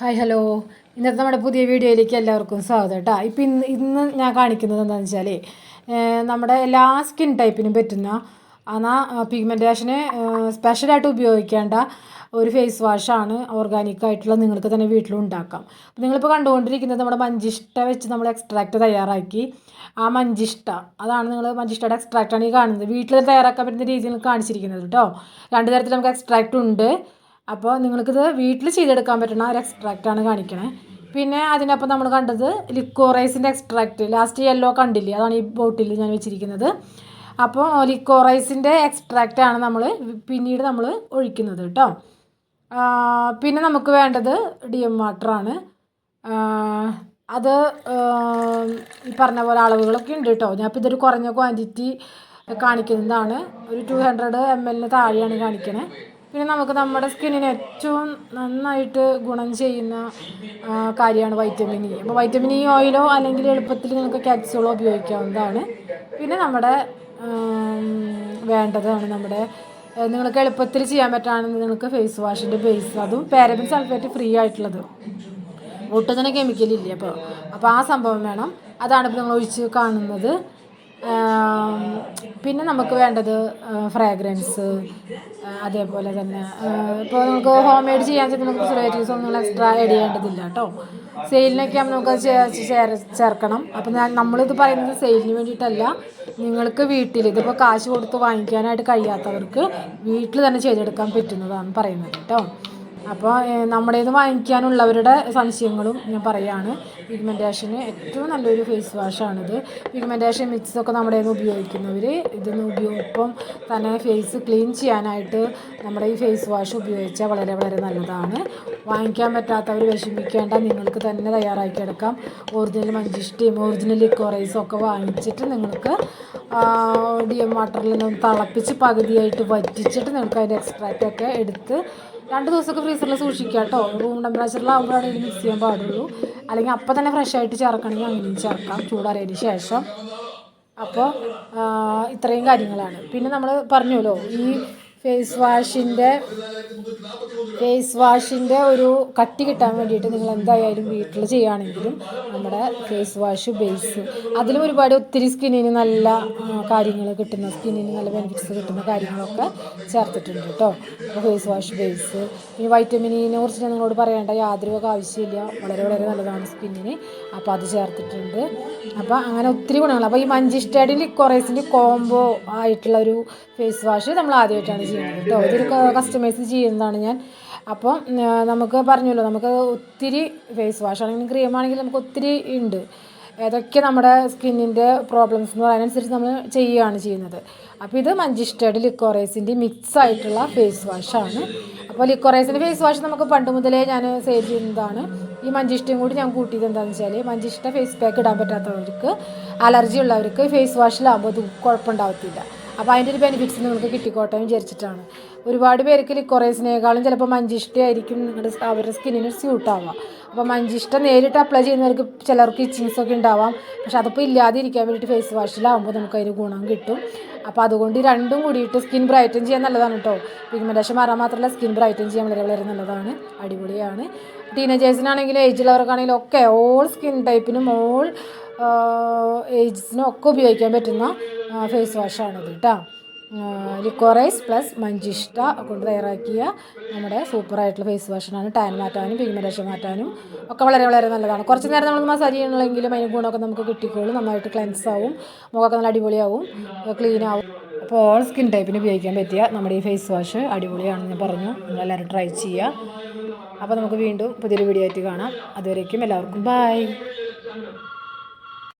Hi hello. ഇന്നത്തെ നമ്മുടെ പുതിയ വീഡിയോയിലേക്ക് എല്ലാവർക്കും സ്വാഗതം കേട്ടോ. ഇപ്പം ഇന്ന് ഇന്ന് ഞാൻ കാണിക്കുന്നത് എന്താണെന്ന് വെച്ചാൽ നമ്മുടെ എല്ലാ സ്കിൻ ടൈപ്പിനും പറ്റുന്ന എന്നാൽ പിഗ്മെന്റേഷന് സ്പെഷ്യലായിട്ട് ഉപയോഗിക്കേണ്ട ഒരു ഫേസ് വാഷാണ് ഓർഗാനിക് ആയിട്ടുള്ള നിങ്ങൾക്ക് തന്നെ വീട്ടിലും ഉണ്ടാക്കാം. അപ്പോൾ നിങ്ങളിപ്പോൾ കണ്ടുകൊണ്ടിരിക്കുന്നത് നമ്മുടെ മഞ്ചിഷ്ട വെച്ച് നമ്മൾ എക്സ്ട്രാക്റ്റ് തയ്യാറാക്കി. ആ മഞ്ചിഷ്ട അതാണ് നിങ്ങൾ മഞ്ചിഷ്ടയുടെ എക്സ്ട്രാക്റ്റാണ് ഈ കാണുന്നത്. വീട്ടിൽ തയ്യാറാക്കാൻ പറ്റുന്ന രീതിയിൽ കാണിച്ചിരിക്കുന്നത് കേട്ടോ. രണ്ട് തരത്തിൽ നമുക്ക് എക്സ്ട്രാക്റ്റ് ഉണ്ട്. അപ്പോൾ നിങ്ങൾക്കിത് വീട്ടിൽ ചെയ്തെടുക്കാൻ പറ്റുന്ന ഒരു എക്സ്ട്രാക്റ്റാണ് കാണിക്കണേ. പിന്നെ അതിനൊപ്പം നമ്മൾ കണ്ടത് ലിക്കോറൈസിന്റെ എക്സ്ട്രാക്റ്റ് ലാസ്റ്റ് യെല്ലോ കണ്ടില്ലേ? അതാണ് ഈ ബോട്ടിൽ ഞാൻ വെച്ചിരിക്കുന്നത്. അപ്പോൾ ലിക്കോറൈസിന്റെ എക്സ്ട്രാക്റ്റാണ് നമ്മൾ പിന്നീട് നമ്മൾ ഒഴിക്കുന്നത് കേട്ടോ. പിന്നെ നമുക്ക് വേണ്ടത് ഡി എം വാട്ടറാണ് അത് ഈ പറഞ്ഞ പോലെ അളവുകളൊക്കെ ഉണ്ട് കേട്ടോ. ഞാൻ ഇപ്പോൾ ഇതൊരു കുറഞ്ഞ ക്വാണ്ടിറ്റി കാണിക്കുന്നതാണ്. ഒരു ടു ഹൺഡ്രഡ് എം എല്ലിന് താഴെയാണ് കാണിക്കണേ. പിന്നെ നമുക്ക് നമ്മുടെ സ്കിന്നിന് ഏറ്റവും നന്നായിട്ട് ഗുണം ചെയ്യുന്ന കാര്യമാണ് വൈറ്റമിൻ ഇ. അപ്പോൾ വൈറ്റമിൻ ഇ ഓയിലോ അല്ലെങ്കിൽ എളുപ്പത്തിൽ നിങ്ങൾക്ക് ക്യാപ്സ്യൂളോ ഉപയോഗിക്കാവുന്നതാണ്. പിന്നെ നമ്മുടെ വേണ്ടതാണ് നമ്മുടെ നിങ്ങൾക്ക് എളുപ്പത്തിൽ ചെയ്യാൻ പറ്റുകയാണെങ്കിൽ നിങ്ങൾക്ക് ഫേസ് വാഷിന്റെ ബേസ് അതും പാരബിൻ സൾഫേറ്റ് ഫ്രീ ആയിട്ടുള്ളത്. ഒട്ടും തന്നെ കെമിക്കലില്ല അപ്പോൾ അപ്പോൾ ആ സംഭവം വേണം. അതാണ് ഇപ്പോൾ നിങ്ങൾ ഒഴിച്ച് കാണുന്നത്. പിന്നെ നമുക്ക് വേണ്ടത് ഫ്രാഗ്രൻസ് അതേപോലെ തന്നെ ഇപ്പോൾ നമുക്ക് ഹോം മെയ്ഡ് ചെയ്യാൻ വെച്ചാൽ നമുക്ക് പ്രിസർവേറ്റീവ്സ് ഒന്നും എക്സ്ട്രാ ആഡ് ചെയ്യേണ്ടതില്ല കേട്ടോ സെയിലിനൊക്കെ നമുക്ക് ചേർക്കണം. അപ്പം ഞാൻ നമ്മളിത് പറയുന്നത് സെയിലിന് വേണ്ടിയിട്ടല്ല. നിങ്ങൾക്ക് വീട്ടിൽ ഇതിപ്പോൾ കാശ് കൊടുത്ത് വാങ്ങിക്കാനായിട്ട് കഴിയാത്തവർക്ക് വീട്ടിൽ തന്നെ ചെയ്തെടുക്കാൻ പറ്റുന്നതാണ് പറയുന്നത് കേട്ടോ അപ്പോൾ നമ്മുടെ ഇത് വാങ്ങിക്കാനുള്ളവരുടെ സംശയങ്ങളും ഞാൻ പറയുകയാണ് പിഗ്മെന്റേഷന് ഏറ്റവും നല്ലൊരു ഫേസ് വാഷാണിത് പിഗ്മെന്റേഷൻ മിക്സൊക്കെ നമ്മുടെ ഇത് ഉപയോഗിക്കുന്നവർ ഇതിന് ഉപയോഗം തന്നെ ഫേസ് ക്ലീൻ ചെയ്യാനായിട്ട് നമ്മുടെ ഈ ഫേസ് വാഷ് ഉപയോഗിച്ചാൽ വളരെ വളരെ നല്ലതാണ്. വാങ്ങിക്കാൻ പറ്റാത്തവർ വിഷമിക്കേണ്ട നിങ്ങൾക്ക് തന്നെ തയ്യാറാക്കി എടുക്കാം ഒറിജിനൽ മഞ്ചിഷ്ടയും ഒറിജിനൽ ലിക്കോറൈസും ഒക്കെ വാങ്ങിച്ചിട്ട് നിങ്ങൾക്ക് ഡി എം വാട്ടറിൽ നിന്ന് തിളപ്പിച്ച് പകുതിയായിട്ട് വറ്റിച്ചിട്ട് നിങ്ങൾക്ക് അതിന്റെ എക്സ്ട്രാക്റ്റൊക്കെ എടുത്ത് രണ്ട് ദിവസമൊക്കെ ഫ്രീസറിൽ സൂക്ഷിക്കുക കേട്ടോ. റൂം ടെമ്പറേച്ചറിലാകുമ്പോഴാണ് ഇത് മിക്സ് ചെയ്യാൻ പാടുള്ളൂ. അല്ലെങ്കിൽ അപ്പം തന്നെ ഫ്രഷ് ആയിട്ട് ചേർക്കണമെങ്കിൽ അങ്ങനെയും ചേർക്കാം. ചൂടാറിയതിന് ശേഷം. അപ്പോൾ ഇത്രയും കാര്യങ്ങളാണ്. പിന്നെ നമ്മൾ പറഞ്ഞല്ലോ ഈ ഫേസ് വാഷിന്റെ ഫേസ് വാഷിന്റെ ഒരു കട്ടി കിട്ടാൻ വേണ്ടിയിട്ട് നിങ്ങൾ എന്തായാലും വീട്ടിൽ ചെയ്യുകയാണെങ്കിലും നമ്മുടെ ഫേസ് വാഷ് ബേസ് അതിലും ഒരുപാട് ഒത്തിരി സ്കിന്നിന് നല്ല കാര്യങ്ങൾ കിട്ടുന്ന സ്കിന്നിന് നല്ല ബെനിഫിറ്റ്സ് കിട്ടുന്ന കാര്യങ്ങളൊക്കെ ചേർത്തിട്ടുണ്ട് കേട്ടോ. അപ്പോൾ ഫേസ് വാഷ് ബേസ് ഈ വൈറ്റമിനിനെ കുറിച്ച് നിങ്ങളോട് പറയേണ്ട യാതൊരു ആവശ്യമില്ല. വളരെ വളരെ നല്ലതാണ് സ്കിന്നിന് അപ്പോൾ അത് ചേർത്തിട്ടുണ്ട്. അപ്പോൾ അങ്ങനെ ഒത്തിരി ഗുണങ്ങൾ അപ്പോൾ ഈ മഞ്ചിസ്റ്റഡിൽ കുറേസിന്റെ കോംബോ ആയിട്ടുള്ള ഒരു ഫേസ് വാഷ് നമ്മൾ ആദ്യമായിട്ടാണ് ചെയ്യുന്നത്. കേട്ടോ ഇതൊരു കസ്റ്റമൈസ് ചെയ്യുന്നതാണ് ഞാൻ. അപ്പോൾ നമുക്ക് പറഞ്ഞല്ലോ നമുക്ക് ഒത്തിരി ഫേസ് വാഷ് ആണെങ്കിലും ക്രീം ആണെങ്കിലും നമുക്ക് ഒത്തിരി ഉണ്ട്. ഏതൊക്കെ നമ്മുടെ സ്കിന്നിന്റെ പ്രോബ്ലംസ് എന്ന് പറയുന്നതനുസരിച്ച് നമ്മൾ ചെയ്യുകയാണ് ചെയ്യുന്നത്. അപ്പോൾ ഇത് മഞ്ചിസ്റ്റേഡ് ലിക്കോറൈസിന്റെ മിക്സ് ആയിട്ടുള്ള ഫേസ് വാഷാണ് അപ്പോൾ ലിക്കോറൈസിന്റെ ഫേസ് വാഷ് നമുക്ക് പണ്ട് മുതലേ ഞാൻ സെയിൽ ചെയ്യുന്നതാണ്. ഈ മഞ്ചിഷ്ടയും കൂടി ഞാൻ കൂട്ടിയത് എന്താണെന്ന് വെച്ചാൽ മഞ്ചിഷ്ട ഫേസ് പാക്ക് ഇടാൻ പറ്റാത്തവർക്ക് അലർജി ഉള്ളവർക്ക് ഫേസ് വാഷിലാകുമ്പോൾ അത് കുഴപ്പമുണ്ടാവത്തില്ല. അപ്പോൾ അതിന്റെ ഒരു ബെനിഫിറ്റ്സ് നിങ്ങൾക്ക് കിട്ടിക്കോട്ടെ വിചാരിച്ചിട്ടാണ്. ഒരുപാട് പേർക്ക് ലിക്കോറൈസിനേക്കാളും ചിലപ്പോൾ മഞ്ചിഷ്ടയായിരിക്കും നിങ്ങളുടെ അവരുടെ സ്കിന്നിന് സ്യൂട്ട് ആവുക അപ്പോൾ മഞ്ചിഷ്ട നേരിട്ട് അപ്ലൈ ചെയ്യുന്നവർക്ക് ചിലർക്ക് ഇച്ചിങ്സ് ഒക്കെ ഉണ്ടാവാം. പക്ഷെ അതിപ്പോൾ ഇല്ലാതിരിക്കാൻ വേണ്ടിയിട്ട് ഫേസ് വാഷിലാവുമ്പോൾ നമുക്ക് അതിന് ഗുണം കിട്ടും. അപ്പോൾ അതുകൊണ്ട് രണ്ടും കൂടിയിട്ട് സ്കിൻ ബ്രൈറ്റൻ ചെയ്യാൻ നല്ലതാണ് കേട്ടോ പിഗ്മെന്റേഷൻ മാറാൻ മാത്രമല്ല സ്കിൻ ബ്രൈറ്റൻ ചെയ്യാൻ വളരെ വളരെ നല്ലതാണ്. അടിപൊളിയാണ്. ടീനേജേഴ്സിനാണെങ്കിലും ഏജുള്ളവർക്കാണെങ്കിലും ഒക്കെ ഓൾ സ്കിൻ ടൈപ്പിനും ഓൾ ഏജ്സിനും ഒക്കെ ഉപയോഗിക്കാൻ പറ്റുന്ന ഫേസ് വാഷാണിത് കേട്ടോ ലിക്കോറൈസ് പ്ലസ് മഞ്ചിഷ്ട കൊണ്ട് തയ്യാറാക്കിയ നമ്മുടെ സൂപ്പറായിട്ടുള്ള ഫേസ് വാഷാണ് ടാൻ മാറ്റാനും പിഗ്മെന്റേഷൻ മാറ്റാനും ഒക്കെ വളരെ വളരെ നല്ലതാണ്. കുറച്ച് നേരം നമ്മൾ മസാജ് ചെയ്യണമെങ്കിലും അതിന് ഗുണമൊക്കെ നമുക്ക് കിട്ടിക്കോളും. നന്നായിട്ട് ക്ലെൻസ് ആവും. മുഖമൊക്കെ നല്ല അടിപൊളിയാവും. ക്ലീൻ ആവും. അപ്പോൾ ഓൾ സ്കിൻ ടൈപ്പിന് ഉപയോഗിക്കാൻ പറ്റിയ നമ്മുടെ ഈ ഫേസ് വാഷ് അടിപൊളിയാണെന്ന് ഞാൻ പറഞ്ഞു. നിങ്ങളെല്ലാവരും ട്രൈ ചെയ്യുക. അപ്പോൾ നമുക്ക് വീണ്ടും പുതിയൊരു വീഡിയോ ആയിട്ട് കാണാം. അതുവരേക്കും എല്ലാവർക്കും ബൈ